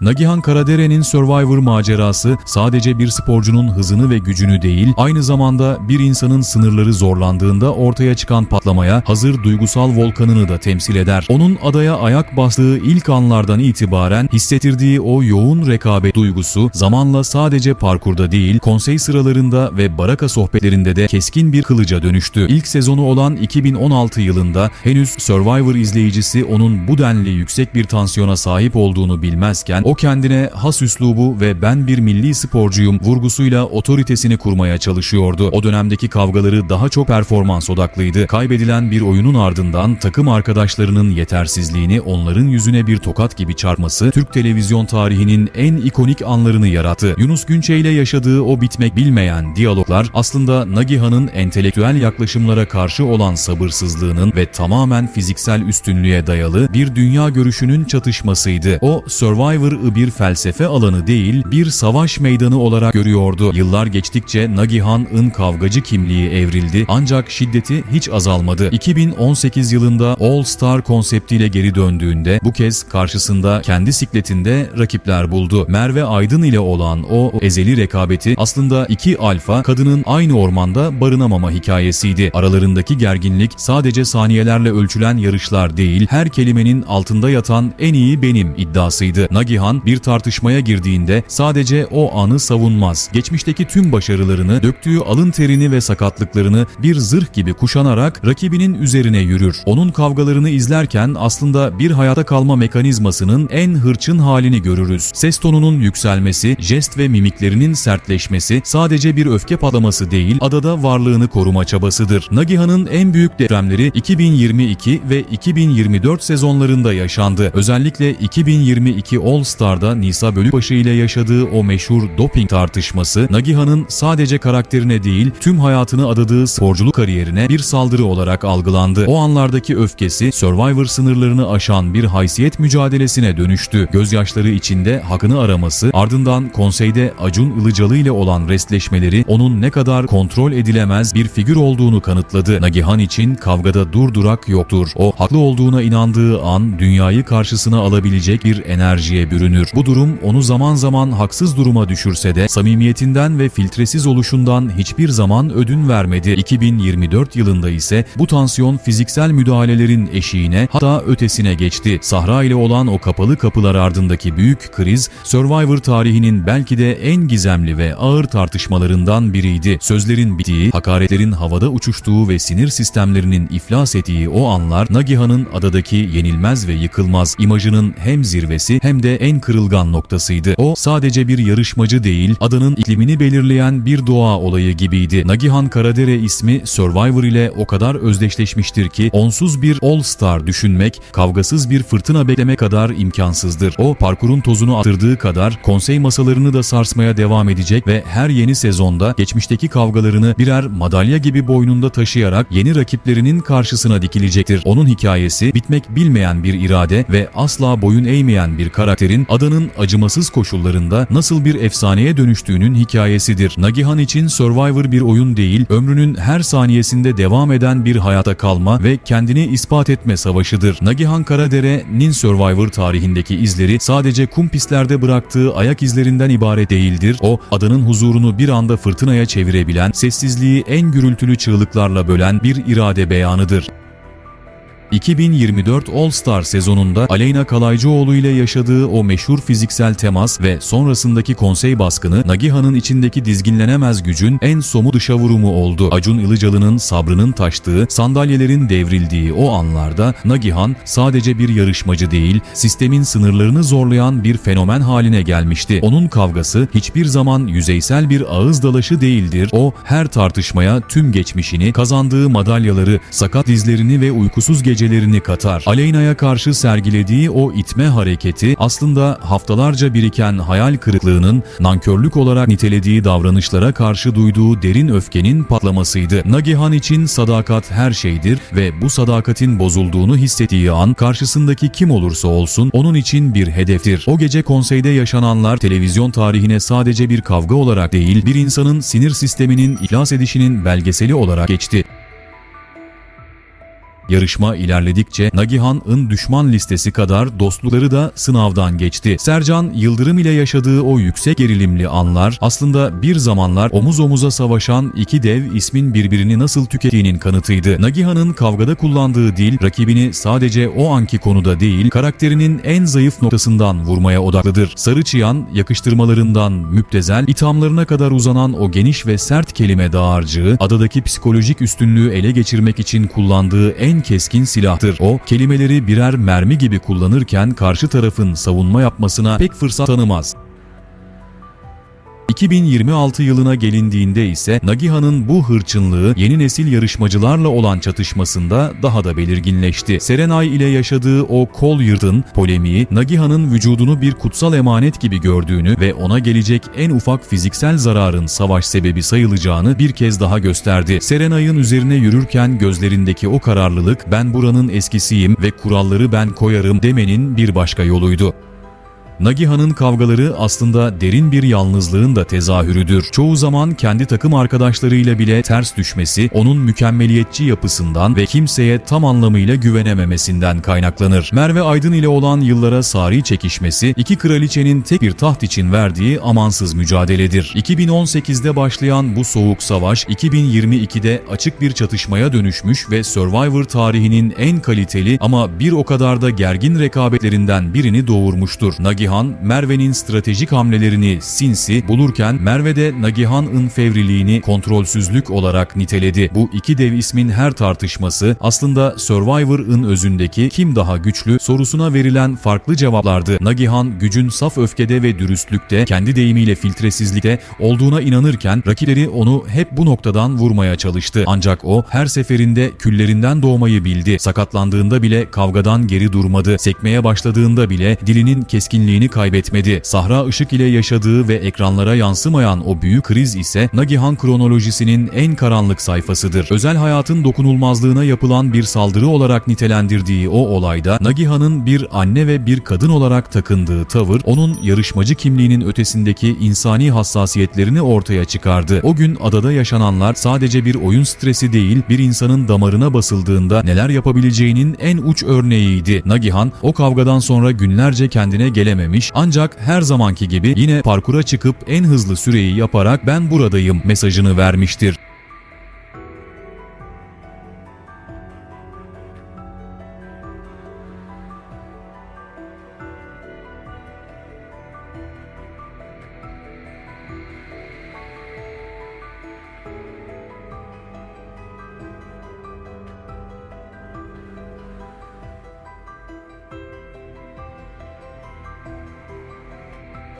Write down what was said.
Nagihan Karadere'nin Survivor macerası sadece bir sporcunun hızını ve gücünü değil, aynı zamanda bir insanın sınırları zorlandığında ortaya çıkan patlamaya hazır duygusal volkanını da temsil eder. Onun adaya ayak bastığı ilk anlardan itibaren hissettirdiği o yoğun rekabet duygusu zamanla sadece parkurda değil, konsey sıralarında ve baraka sohbetlerinde de keskin bir kılıca dönüştü. İlk sezonu olan 2016 yılında henüz Survivor izleyicisi onun bu denli yüksek bir tansiyona sahip olduğunu bilmezken o kendine has üslubu ve ben bir milli sporcuyum vurgusuyla otoritesini kurmaya çalışıyordu. O dönemdeki kavgaları daha çok performans odaklıydı. Kaybedilen bir oyunun ardından takım arkadaşlarının yetersizliğini onların yüzüne bir tokat gibi çarpması Türk televizyon tarihinin en ikonik anlarını yarattı. Yunus Günçe ile yaşadığı o bitmek bilmeyen diyaloglar aslında Nagihan'ın entelektüel yaklaşımlara karşı olan sabırsızlığının ve tamamen fiziksel üstünlüğe dayalı bir dünya görüşünün çatışmasıydı. O Survivor'ı bir felsefe alanı değil, bir savaş meydanı olarak görüyordu. Yıllar geçtikçe Nagihan'ın kavgacı kimliği evrildi ancak şiddeti hiç azalmadı. 2018 yılında All Star konseptiyle geri döndüğünde bu kez karşısında kendi sikletinde rakipler buldu. Merve Aydın ile olan o ezeli rekabeti aslında iki alfa kadının aynı ormanda barınamama hikayesiydi. Aralarındaki gerginlik sadece saniyelerle ölçülen yarışlar değil, her kelimenin altında yatan en iyi benim iddiasıydı. Nagihan bir tartışmaya girdiğinde sadece o anı savunmaz. Geçmişteki tüm başarılarını, döktüğü alın terini ve sakatlıklarını bir zırh gibi kuşanarak rakibinin üzerine yürür. Onun kavgalarını izlerken aslında bir hayata kalma mekanizmasının en hırçın halini görürüz. Ses tonunun yükselmesi, jest ve mimiklerinin sertleşmesi sadece bir öfke patlaması değil, adada varlığını koruma çabasıdır. Nagihan'ın en büyük depremleri 2022 ve 2024 sezonlarında yaşandı. Özellikle 2022 All Star'da Nisa Bölükbaşı ile yaşadığı o meşhur doping tartışması, Nagihan'ın sadece karakterine değil, tüm hayatını adadığı sporculuk kariyerine bir saldırı olarak algılandı. O anlardaki öfkesi, Survivor sınırlarını aşan bir haysiyet mücadelesine dönüştü. Gözyaşları içinde hakkını araması, ardından konseyde Acun Ilıcalı ile olan restleşmeleri onun ne kadar kontrol edilemez bir figür olduğunu kanıtladı. Nagihan için kavgada durdurak yoktur. O haklı olduğuna inandığı an dünyayı karşısına alabilecek bir enerjiye bürünür. Bu durum onu zaman zaman haksız duruma düşürse de samimiyetinden ve filtresiz oluşundan hiçbir zaman ödün vermedi. 2024 yılında ise bu tansiyon fiziksel müdahalelerin eşiğine hatta ötesine geçti. Sahra ile olan o kapalı kapılar ardındaki büyük kriz Survivor tarihinin belki de en gizemli ve ağır tartışmalarından biriydi. Sözlerin bittiği, hakaretlerin havada uçuştuğu ve sinir sistemlerinin iflas ettiği o anlar Nagihan'ın adadaki yenilmez ve yıkılmaz imajının hem zirvesi hem de en kırılgan noktasıydı. O sadece bir yarışmacı değil, adanın iklimini belirleyen bir doğa olayı gibiydi. Nagihan Karadere ismi Survivor ile o kadar özdeşleşmiştir ki onsuz bir All Star düşünmek, kavgasız bir fırtına bekleme kadar imkansızdır. O parkurun tozunu attırdığı kadar konsey masalarını da sarsmaya devam edecek ve her yeni sezonda geçmişteki kavgalarını birer madalya gibi boynunda taşıyarak yeni rakiplerinin karşısına dikilecektir. Onun hikayesi bitmek bilmeyen bir irade ve asla boyun eğmeyen bir karakterin adanın acımasız koşullarında nasıl bir efsaneye dönüştüğünün hikayesidir. Nagihan için Survivor bir oyun değil, ömrünün her saniyesinde devam eden bir hayata kalma ve kendini ispat etme savaşıdır. Nagihan Karadere'nin Survivor tarihindeki izleri sadece kum pistlerde bıraktığı ayak izlerinden ibaret değildir. O, adanın huzurunu bir anda fırtınaya çevirebilen, sessizliği en gürültülü çığlıklarla bölen bir irade beyanıdır. 2024 All-Star sezonunda Aleyna Kalaycıoğlu ile yaşadığı o meşhur fiziksel temas ve sonrasındaki konsey baskını Nagihan'ın içindeki dizginlenemez gücün en somu dışa vurumu oldu. Acun Ilıcalı'nın sabrının taştığı, sandalyelerin devrildiği o anlarda Nagihan sadece bir yarışmacı değil, sistemin sınırlarını zorlayan bir fenomen haline gelmişti. Onun kavgası hiçbir zaman yüzeysel bir ağız dalaşı değildir. O her tartışmaya tüm geçmişini, kazandığı madalyaları, sakat dizlerini ve uykusuz gece gecelerini katar. Aleyna'ya karşı sergilediği o itme hareketi aslında haftalarca biriken hayal kırıklığının nankörlük olarak nitelediği davranışlara karşı duyduğu derin öfkenin patlamasıydı. Nagihan için sadakat her şeydir ve bu sadakatin bozulduğunu hissettiği an karşısındaki kim olursa olsun onun için bir hedeftir. O gece konseyde yaşananlar televizyon tarihine sadece bir kavga olarak değil bir insanın sinir sisteminin iflas edişinin belgeseli olarak geçti. Yarışma ilerledikçe Nagihan'ın düşman listesi kadar dostlukları da sınavdan geçti. Sercan Yıldırım ile yaşadığı o yüksek gerilimli anlar aslında bir zamanlar omuz omuza savaşan iki dev ismin birbirini nasıl tükettiğinin kanıtıydı. Nagihan'ın kavgada kullandığı dil rakibini sadece o anki konuda değil karakterinin en zayıf noktasından vurmaya odaklıdır. Sarı Çıyan yakıştırmalarından müptezel ithamlarına kadar uzanan o geniş ve sert kelime dağarcığı adadaki psikolojik üstünlüğü ele geçirmek için kullandığı en keskin silahtır. O kelimeleri birer mermi gibi kullanırken karşı tarafın savunma yapmasına pek fırsat tanımaz. 2026 yılına gelindiğinde ise Nagihan'ın bu hırçınlığı yeni nesil yarışmacılarla olan çatışmasında daha da belirginleşti. Serenay ile yaşadığı o kol yırtın polemiği Nagihan'ın vücudunu bir kutsal emanet gibi gördüğünü ve ona gelecek en ufak fiziksel zararın savaş sebebi sayılacağını bir kez daha gösterdi. Serenay'ın üzerine yürürken gözlerindeki o kararlılık ben buranın eskisiyim ve kuralları ben koyarım demenin bir başka yoluydu. Nagihan'ın kavgaları aslında derin bir yalnızlığın da tezahürüdür. Çoğu zaman kendi takım arkadaşlarıyla bile ters düşmesi, onun mükemmeliyetçi yapısından ve kimseye tam anlamıyla güvenememesinden kaynaklanır. Merve Aydın ile olan yıllara sari çekişmesi, iki kraliçenin tek bir taht için verdiği amansız mücadeledir. 2018'de başlayan bu soğuk savaş, 2022'de açık bir çatışmaya dönüşmüş ve Survivor tarihinin en kaliteli ama bir o kadar da gergin rekabetlerinden birini doğurmuştur. Nagihan, Merve'nin stratejik hamlelerini sinsi bulurken Merve de Nagihan'ın fevriliğini kontrolsüzlük olarak niteledi. Bu iki dev ismin her tartışması aslında Survivor'ın özündeki kim daha güçlü sorusuna verilen farklı cevaplardı. Nagihan gücün saf öfkede ve dürüstlükte, kendi deyimiyle filtresizlikte olduğuna inanırken rakipleri onu hep bu noktadan vurmaya çalıştı. Ancak o her seferinde küllerinden doğmayı bildi. Sakatlandığında bile kavgadan geri durmadı. Sekmeye başladığında bile dilinin keskinliğini kaybetmedi. Sahra Işık ile yaşadığı ve ekranlara yansımayan o büyük kriz ise Nagihan kronolojisinin en karanlık sayfasıdır. Özel hayatın dokunulmazlığına yapılan bir saldırı olarak nitelendirdiği o olayda Nagihan'ın bir anne ve bir kadın olarak takındığı tavır onun yarışmacı kimliğinin ötesindeki insani hassasiyetlerini ortaya çıkardı. O gün adada yaşananlar sadece bir oyun stresi değil, bir insanın damarına basıldığında neler yapabileceğinin en uç örneğiydi. Nagihan o kavgadan sonra günlerce kendine gelememiş ancak her zamanki gibi yine parkura çıkıp en hızlı süreyi yaparak ben buradayım mesajını vermiştir.